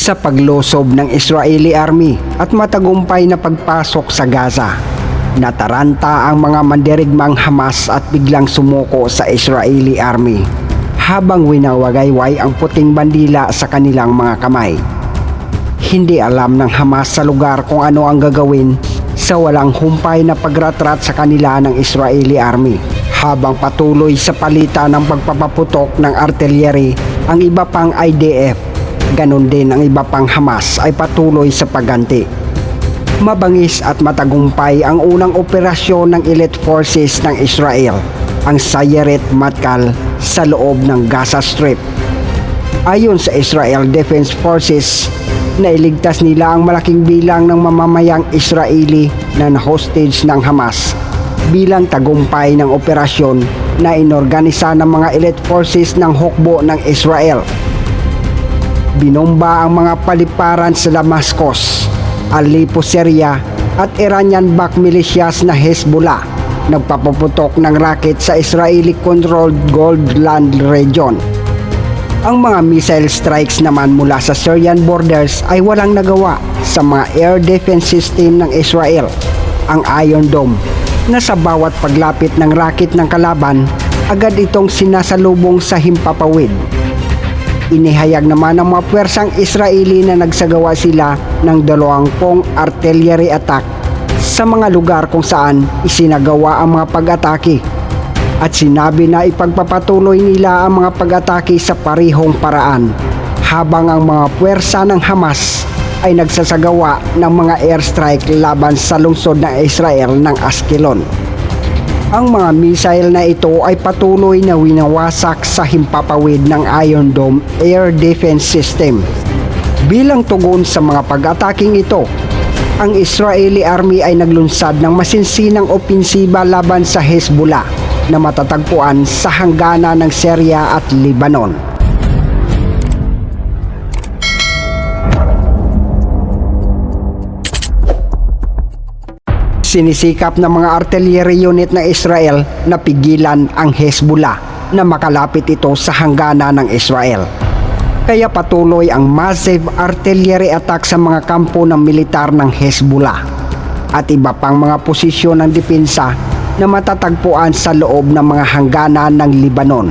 sa paglosob ng Israeli Army at matagumpay na pagpasok sa Gaza. Nataranta ang mga mandirigmang Hamas at biglang sumuko sa Israeli Army habang winawagayway ang puting bandila sa kanilang mga kamay. Hindi alam ng Hamas sa lugar kung ano ang gagawin sa walang humpay na pagratrat sa kanila ng Israeli Army habang patuloy sa palitan ng pagpapaputok ng artillery ang iba pang IDF Ganon din ang iba pang Hamas ay patuloy sa pagganti. Mabangis at matagumpay ang unang operasyon ng elite forces ng Israel, ang Sayeret Matkal sa loob ng Gaza Strip. Ayon sa Israel Defense Forces, nailigtas nila ang malaking bilang ng mamamayang Israeli na hostage ng Hamas bilang tagumpay ng operasyon na inorganisa ng mga elite forces ng hukbo ng Israel binomba ang mga paliparan sa Damascus, Aleppo, Syria at Iranian-backed militias na Hezbollah. Nagpapaputok ng raket sa Israeli-controlled Goldland region. Ang mga missile strikes naman mula sa Syrian borders ay walang nagawa sa mga air defense system ng Israel, ang Iron Dome, na sa bawat paglapit ng raket ng kalaban, agad itong sinasalubong sa himpapawid Inihayag naman ng mga pwersang Israeli na nagsagawa sila ng dalawang pong artillery attack sa mga lugar kung saan isinagawa ang mga pag-atake at sinabi na ipagpapatuloy nila ang mga pag-atake sa parihong paraan habang ang mga puwersa ng Hamas ay nagsasagawa ng mga airstrike laban sa lungsod ng Israel ng Askelon. Ang mga missile na ito ay patuloy na winawasak sa himpapawid ng Iron Dome Air Defense System. Bilang tugon sa mga pag-ataking ito, ang Israeli Army ay naglunsad ng masinsinang opensiba laban sa Hezbollah na matatagpuan sa hanggana ng Syria at Lebanon. Sinisikap ng mga artillery unit ng Israel na pigilan ang Hezbollah na makalapit ito sa hanggana ng Israel. Kaya patuloy ang massive artillery attack sa mga kampo ng militar ng Hezbollah at iba pang mga posisyon ng depensa na matatagpuan sa loob ng mga hanggana ng Lebanon.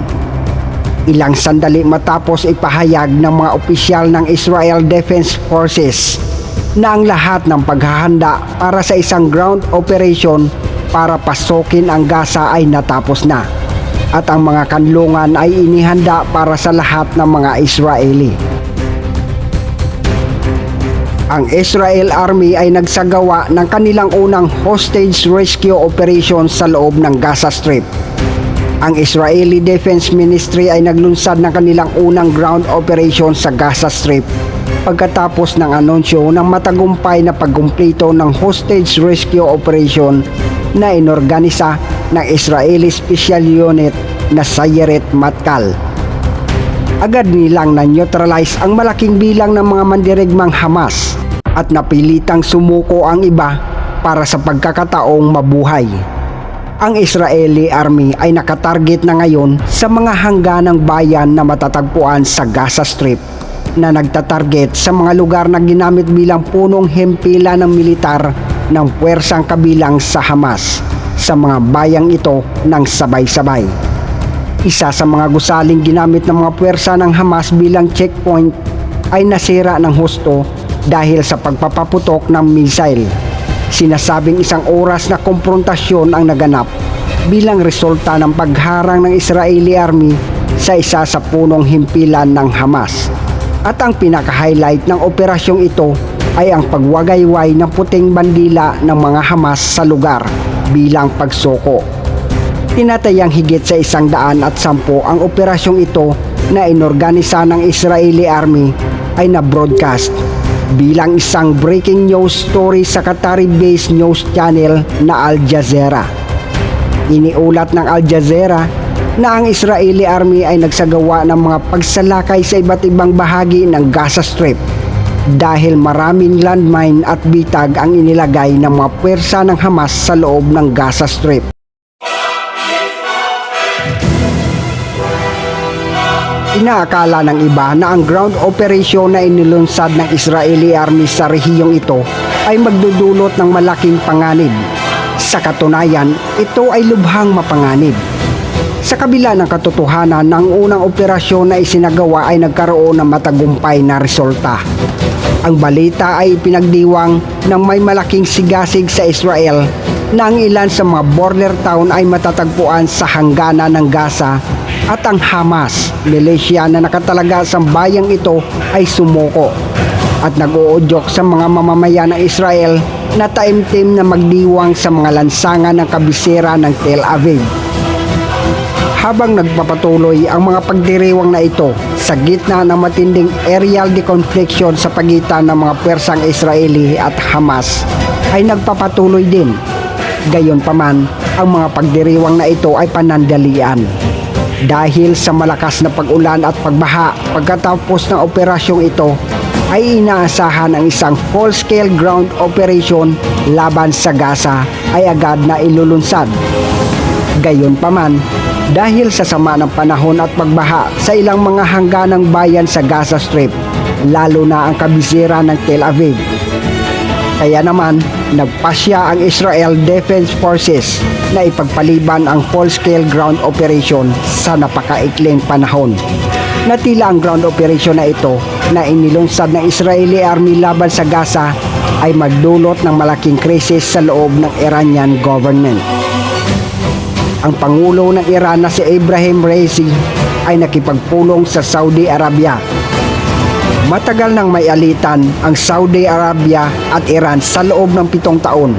Ilang sandali matapos ipahayag ng mga opisyal ng Israel Defense Forces na ang lahat ng paghahanda para sa isang ground operation para pasukin ang Gaza ay natapos na at ang mga kanlungan ay inihanda para sa lahat ng mga Israeli. Ang Israel Army ay nagsagawa ng kanilang unang hostage rescue operation sa loob ng Gaza Strip. Ang Israeli Defense Ministry ay naglunsad ng kanilang unang ground operation sa Gaza Strip pagkatapos ng anunsyo ng matagumpay na pagkumplito ng hostage rescue operation na inorganisa ng Israeli Special Unit na Sayeret Matkal. Agad nilang na-neutralize ang malaking bilang ng mga mandirigmang Hamas at napilitang sumuko ang iba para sa pagkakataong mabuhay. Ang Israeli Army ay nakatarget na ngayon sa mga hangganang bayan na matatagpuan sa Gaza Strip na nagtatarget sa mga lugar na ginamit bilang punong hempila ng militar ng puwersang kabilang sa Hamas sa mga bayang ito ng sabay-sabay. Isa sa mga gusaling ginamit ng mga puwersa ng Hamas bilang checkpoint ay nasira ng husto dahil sa pagpapaputok ng missile. Sinasabing isang oras na komprontasyon ang naganap bilang resulta ng pagharang ng Israeli Army sa isa sa punong himpilan ng Hamas. At ang pinaka-highlight ng operasyong ito ay ang pagwagayway ng puting bandila ng mga Hamas sa lugar bilang pagsoko. Tinatayang higit sa isang daan at sampo ang operasyong ito na inorganisa ng Israeli Army ay na-broadcast bilang isang breaking news story sa Qatari-based news channel na Al Jazeera. Iniulat ng Al Jazeera na ang Israeli Army ay nagsagawa ng mga pagsalakay sa iba't ibang bahagi ng Gaza Strip dahil maraming landmine at bitag ang inilagay ng mga pwersa ng Hamas sa loob ng Gaza Strip. Inaakala ng iba na ang ground operation na inilunsad ng Israeli Army sa rehiyong ito ay magdudulot ng malaking panganib. Sa katunayan, ito ay lubhang mapanganib. Sa kabila ng katotohanan ng unang operasyon na isinagawa ay nagkaroon ng matagumpay na resulta. Ang balita ay pinagdiwang ng may malaking sigasig sa Israel na ang ilan sa mga border town ay matatagpuan sa hangganan ng Gaza at ang Hamas, militia na nakatalaga sa bayang ito ay sumuko at nag-uudyok sa mga mamamayan ng Israel na taimtim na magdiwang sa mga lansangan ng kabisera ng Tel Aviv habang nagpapatuloy ang mga pagdiriwang na ito sa gitna ng matinding aerial deconfliction sa pagitan ng mga pwersang Israeli at Hamas ay nagpapatuloy din. Gayonpaman, ang mga pagdiriwang na ito ay panandalian. Dahil sa malakas na pag-ulan at pagbaha pagkatapos ng operasyong ito ay inaasahan ang isang full-scale ground operation laban sa Gaza ay agad na ilulunsad. Gayunpaman, dahil sa sama ng panahon at pagbaha sa ilang mga hangganang bayan sa Gaza Strip, lalo na ang kabisera ng Tel Aviv. Kaya naman, nagpasya ang Israel Defense Forces na ipagpaliban ang full-scale ground operation sa napakaikling panahon. Natila ang ground operation na ito na inilunsad ng Israeli Army laban sa Gaza ay magdulot ng malaking krisis sa loob ng Iranian government ang Pangulo ng Iran na si Ibrahim Raisi ay nakipagpulong sa Saudi Arabia. Matagal nang may alitan ang Saudi Arabia at Iran sa loob ng pitong taon.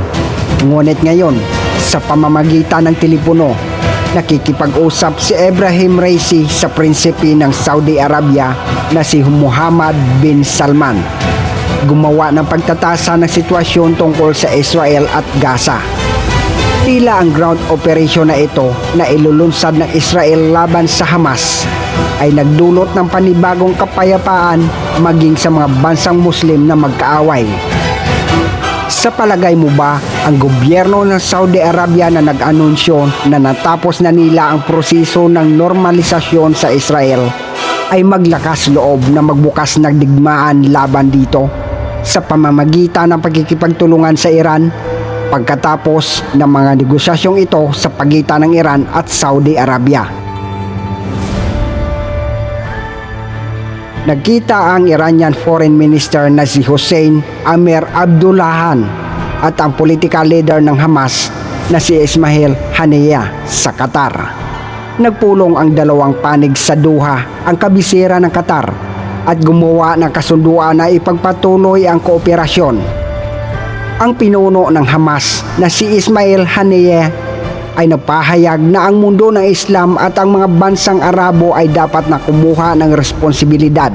Ngunit ngayon, sa pamamagitan ng telepono, nakikipag-usap si Ibrahim Raisi sa prinsipe ng Saudi Arabia na si Muhammad bin Salman. Gumawa ng pagtatasa ng sitwasyon tungkol sa Israel at Gaza. Tila ang ground operation na ito na ilulunsad ng Israel laban sa Hamas ay nagdulot ng panibagong kapayapaan maging sa mga bansang Muslim na magkaaway. Sa palagay mo ba, ang gobyerno ng Saudi Arabia na nag-anunsyo na natapos na nila ang proseso ng normalisasyon sa Israel ay maglakas loob na magbukas ng digmaan laban dito sa pamamagitan ng pagkikipagtulungan sa Iran pagkatapos ng mga negosasyong ito sa pagitan ng Iran at Saudi Arabia. Nagkita ang Iranian Foreign Minister na si Hussein Amir Abdullahan at ang political leader ng Hamas na si Ismail Haniyeh sa Qatar. Nagpulong ang dalawang panig sa Doha ang kabisera ng Qatar at gumawa ng kasunduan na ipagpatuloy ang kooperasyon ang pinuno ng Hamas na si Ismail Haniyeh ay nagpahayag na ang mundo ng Islam at ang mga bansang Arabo ay dapat na kumuha ng responsibilidad.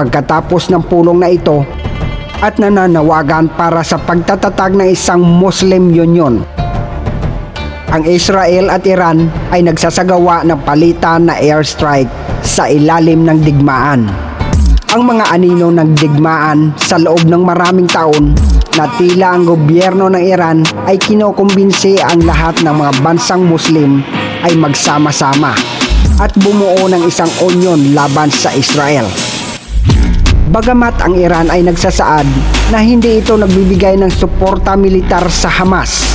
Pagkatapos ng pulong na ito at nananawagan para sa pagtatatag ng isang Muslim Union. Ang Israel at Iran ay nagsasagawa ng palitan na airstrike sa ilalim ng digmaan. Ang mga anino ng digmaan sa loob ng maraming taon na tila ang gobyerno ng Iran ay kinukumbinsi ang lahat ng mga bansang Muslim ay magsama-sama at bumuo ng isang union laban sa Israel. Bagamat ang Iran ay nagsasaad na hindi ito nagbibigay ng suporta militar sa Hamas,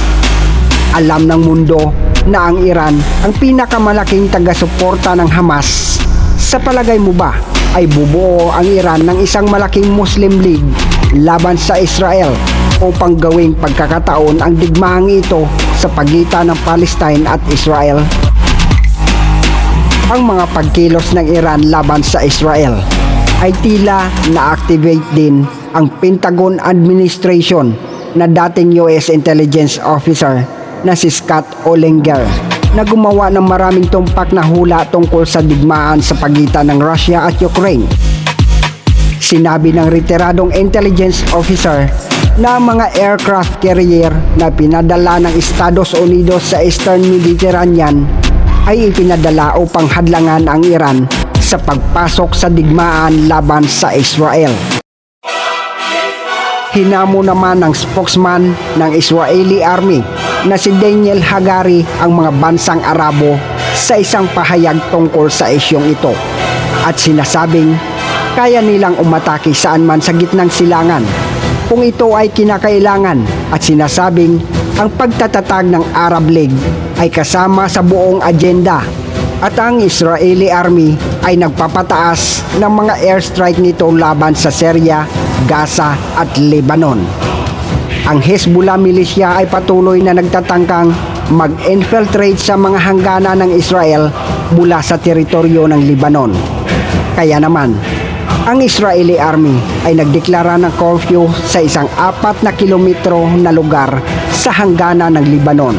alam ng mundo na ang Iran ang pinakamalaking taga-suporta ng Hamas. Sa palagay mo ba ay bubuo ang Iran ng isang malaking Muslim League laban sa Israel upang gawing pagkakataon ang digmaang ito sa pagitan ng Palestine at Israel. Ang mga pagkilos ng Iran laban sa Israel ay tila na-activate din ang Pentagon Administration na dating US intelligence officer na si Scott Olinger na gumawa ng maraming tumpak na hula tungkol sa digmaan sa pagitan ng Russia at Ukraine. Sinabi ng retiradong intelligence officer na mga aircraft carrier na pinadala ng Estados Unidos sa Eastern Mediterranean ay ipinadala upang hadlangan ang Iran sa pagpasok sa digmaan laban sa Israel. Hinamo naman ng spokesman ng Israeli Army na si Daniel Hagari ang mga bansang Arabo sa isang pahayag tungkol sa isyong ito. at sinasabing kaya nilang umatake saan man sa gitnang silangan kung ito ay kinakailangan at sinasabing ang pagtatatag ng Arab League ay kasama sa buong agenda at ang Israeli Army ay nagpapataas ng mga airstrike nito laban sa Syria, Gaza at Lebanon. Ang Hezbollah militia ay patuloy na nagtatangkang mag-infiltrate sa mga hangganan ng Israel mula sa teritoryo ng Lebanon. Kaya naman, ang Israeli Army ay nagdeklara ng curfew sa isang apat na kilometro na lugar sa hangganan ng Lebanon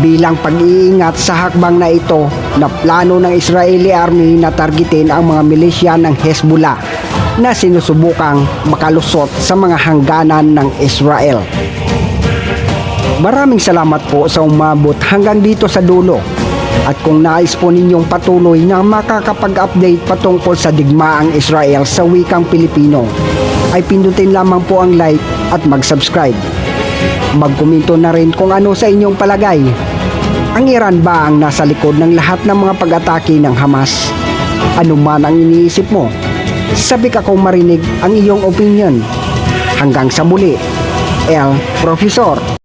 bilang pag-iingat sa hakbang na ito na plano ng Israeli Army na targetin ang mga milisya ng Hezbollah na sinusubukang makalusot sa mga hangganan ng Israel. Maraming salamat po sa umabot hanggang dito sa dulo. At kung nais po ninyong patuloy na makakapag-update patungkol sa digmaang Israel sa wikang Pilipino, ay pindutin lamang po ang like at mag-subscribe. Magkomento na rin kung ano sa inyong palagay. Ang Iran ba ang nasa likod ng lahat ng mga pag-atake ng Hamas? Ano man ang iniisip mo? Sabi ka kong marinig ang iyong opinion. Hanggang sa muli, El Profesor.